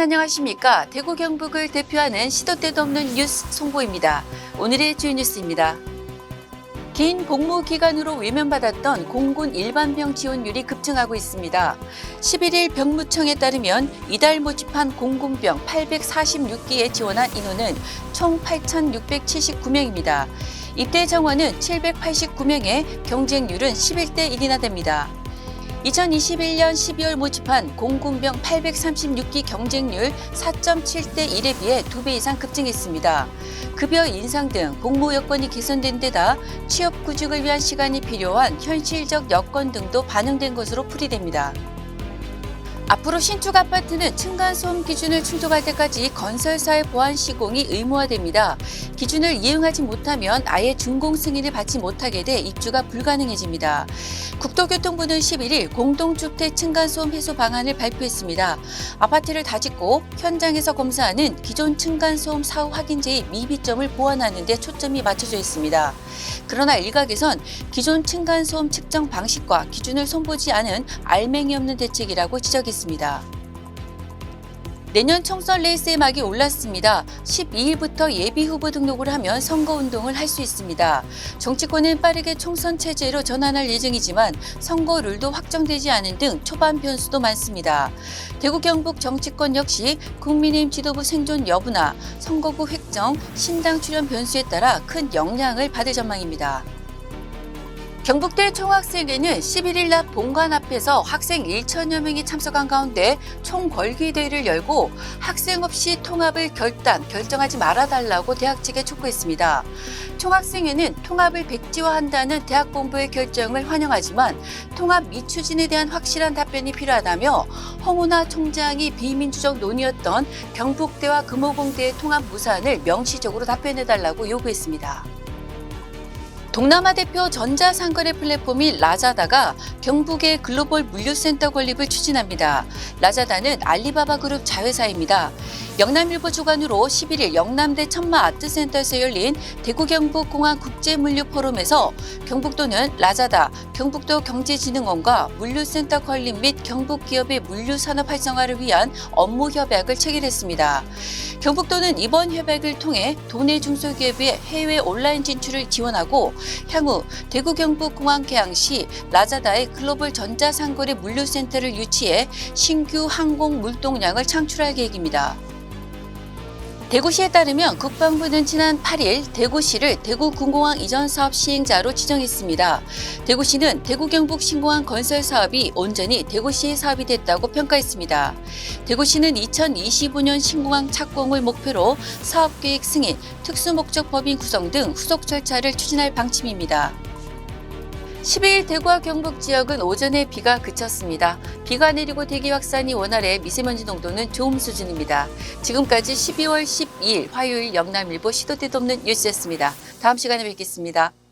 안녕하십니까. 대구 경북을 대표하는 시도 때도 없는 뉴스 송보입니다. 오늘의 주요 뉴스입니다. 긴 복무 기간으로 외면받았던 공군 일반병 지원율이 급증하고 있습니다. 11일 병무청에 따르면 이달 모집한 공군병 846기에 지원한 인원은 총 8,679명입니다. 입대 정원은 789명에 경쟁률은 11대 1이나 됩니다. 2021년 12월 모집한 공군병 836기 경쟁률 4.7대 1에 비해 2배 이상 급증했습니다. 급여 인상 등 복무 여건이 개선된 데다 취업 구직을 위한 시간이 필요한 현실적 여건 등도 반영된 것으로 풀이됩니다. 앞으로 신축 아파트는 층간소음 기준을 충족할 때까지 건설사의 보안 시공이 의무화됩니다. 기준을 이행하지 못하면 아예 준공 승인을 받지 못하게 돼 입주가 불가능해집니다. 국토교통부는 11일 공동주택 층간소음 해소 방안을 발표했습니다. 아파트를 다 짓고 현장에서 검사하는 기존 층간소음 사후 확인제의 미비점을 보완하는 데 초점이 맞춰져 있습니다. 그러나 일각에선 기존 층간소음 측정 방식과 기준을 손보지 않은 알맹이 없는 대책이라고 지적했습니다. 내년 총선 레이스의 막이 올랐습니다. 12일부터 예비 후보 등록을 하면 선거 운동을 할 수 있습니다. 정치권은 빠르게 총선 체제로 전환할 예정이지만 선거 룰도 확정되지 않은 등 초반 변수도 많습니다. 대구 경북 정치권 역시 국민의힘 지도부 생존 여부나 선거구 획정, 신당 출연 변수에 따라 큰 영향을 받을 전망입니다. 경북대 총학생회는 11일 낮 본관 앞에서 학생 1천여 명이 참석한 가운데 총궐기 대회를 열고 학생 없이 통합을 결단, 결정하지 말아달라고 대학 측에 촉구했습니다. 총학생회는 통합을 백지화한다는 대학 본부의 결정을 환영하지만 통합 미추진에 대한 확실한 답변이 필요하다며 홍은하 총장이 비민주적 논의였던 경북대와 금호공대의 통합 무산을 명시적으로 답변해달라고 요구했습니다. 동남아 대표 전자상거래 플랫폼인 라자다가 경북의 글로벌 물류센터 건립을 추진합니다. 라자다는 알리바바 그룹 자회사입니다. 영남일보 주관으로 11일 영남대 천마 아트센터에서 열린 대구 경북 공항 국제물류 포럼에서 경북도는 라자다, 경북도 경제진흥원과 물류센터 건립 및 경북 기업의 물류 산업 활성화를 위한 업무 협약을 체결했습니다. 경북도는 이번 협약을 통해 도내 중소기업의 해외 온라인 진출을 지원하고 향후 대구 경북 공항 개항 시 라자다의 글로벌 전자상거래 물류센터를 유치해 신규 항공 물동량을 창출할 계획입니다. 대구시에 따르면 국방부는 지난 8일 대구시를 대구 군공항 이전 사업 시행자로 지정했습니다. 대구시는 대구 경북 신공항 건설 사업이 온전히 대구시의 사업이 됐다고 평가했습니다. 대구시는 2025년 신공항 착공을 목표로 사업 계획 승인, 특수목적 법인 구성 등 후속 절차를 추진할 방침입니다. 12일 대구와 경북 지역은 오전에 비가 그쳤습니다. 비가 내리고 대기 확산이 원활해 미세먼지 농도는 좋음 수준입니다. 지금까지 12월 12일 화요일 영남일보 시도 때도 없는 뉴스였습니다. 다음 시간에 뵙겠습니다.